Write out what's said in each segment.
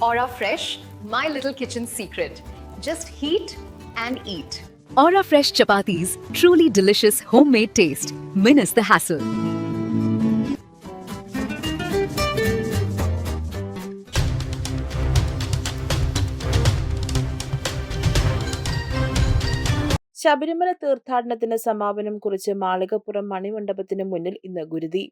Aura Fresh, my little kitchen secret. Just heat and eat. Aura Fresh chapatis, truly delicious homemade taste. Minus the hassle. Sabarimala തീർത്ഥാടനത്തിന് സമാപനം കുറിച്ച് മാളികപ്പുറം മണിമണ്ഡപത്തിന് മുന്നിൽ ഇന്ന് ഗുരുതി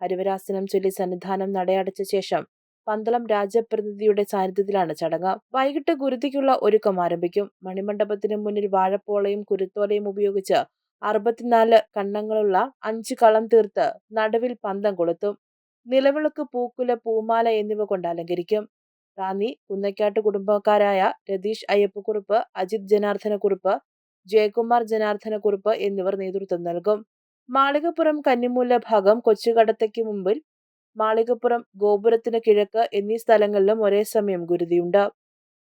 ഹരിവരാസനം ചൊല്ലി സന്നിധാനം നടയടച്ച ശേഷം പന്തളം രാജപ്രതിനിധിയുടെ സാന്നിധ്യത്തിലാണ് ചടങ്ങ്. വൈകിട്ട് ഗുരുതിക്കുള്ള ഒരുക്കം ആരംഭിക്കും. മണിമണ്ഡപത്തിന് മുന്നിൽ വാഴപ്പോളയും കുരുത്തോലയും ഉപയോഗിച്ച് അറുപത്തിനാല് കണ്ണങ്ങളുള്ള അഞ്ച് കളം തീർത്ത് നടുവിൽ പന്തം കൊളുത്തും. നിലവിളക്ക് പൂക്കുല പൂമാല എന്നിവ കൊണ്ട് അലങ്കരിക്കും. റാന്നി കുന്നക്കാട്ട് കുടുംബക്കാരായ രതീഷ് അയ്യപ്പക്കുറുപ്പ് അജിത് ജനാർദ്ദനക്കുറുപ്പ് ജയകുമാർ ജനാർദ്ദനക്കുറുപ്പ് എന്നിവർ നേതൃത്വം നൽകും. മാളികപ്പുറം കന്നിമൂല ഭാഗം കൊച്ചുകടത്തയ്ക്ക് മുമ്പിൽ മാളികപ്പുറം ഗോപുരത്തിന് കിഴക്ക് എന്നീ സ്ഥലങ്ങളിലും ഒരേ സമയം ഗുരുതിയുണ്ട്.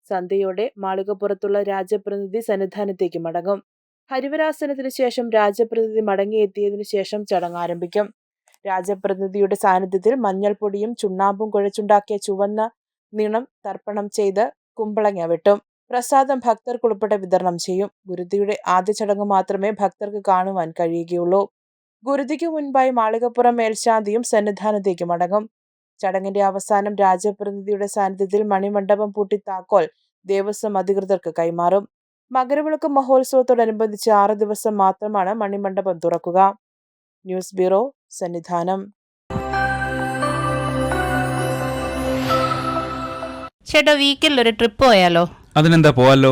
സന്ധ്യയോടെ മാളികപ്പുറത്തുള്ള രാജപ്രതിനിധി സന്നിധാനത്തേക്ക് മടങ്ങും. ഹരിവരാസനത്തിന് ശേഷം രാജപ്രതിനിധി മടങ്ങിയെത്തിയതിനു ശേഷം ചടങ്ങ് ആരംഭിക്കും. രാജപ്രതിനിധിയുടെ സാന്നിധ്യത്തിൽ മഞ്ഞൾപ്പൊടിയും ചുണ്ണാമ്പും കുഴച്ചുണ്ടാക്കിയ ചുവന്ന നിണം തർപ്പണം ചെയ്ത് കുമ്പളങ്ങ വെട്ടും. പ്രസാദം ഭക്തർക്കുൾപ്പെടെ വിതരണം ചെയ്യും. ഗുരുതിയുടെ ആദ്യ ചടങ്ങ് മാത്രമേ ഭക്തർക്ക് കാണുവാൻ കഴിയുകയുള്ളൂ. ഗുരുതിക്ക് മുൻപായി മാളികപ്പുറം മേൽശാന്തിയും സന്നിധാനത്തേക്ക് മടങ്ങും ചടങ്ങിന്റെ അവസാനം രാജപ്രതിനിധിയുടെ സാന്നിധ്യത്തിൽ മണിമണ്ഡപം പൂട്ടി താക്കോൽ ദേവസ്വം അധികൃതർക്ക് കൈമാറും. മകരവിളക്ക് മഹോത്സവത്തോടനുബന്ധിച്ച് ആറ് ദിവസം മാത്രമാണ് മണിമണ്ഡപം തുറക്കുക. News bureau Sannidhanam. ചേട്ടാ വീക്കിൽ ഒരു ട്രിപ്പ് പോയാലോ? അതിനെന്താ പോവാലോ?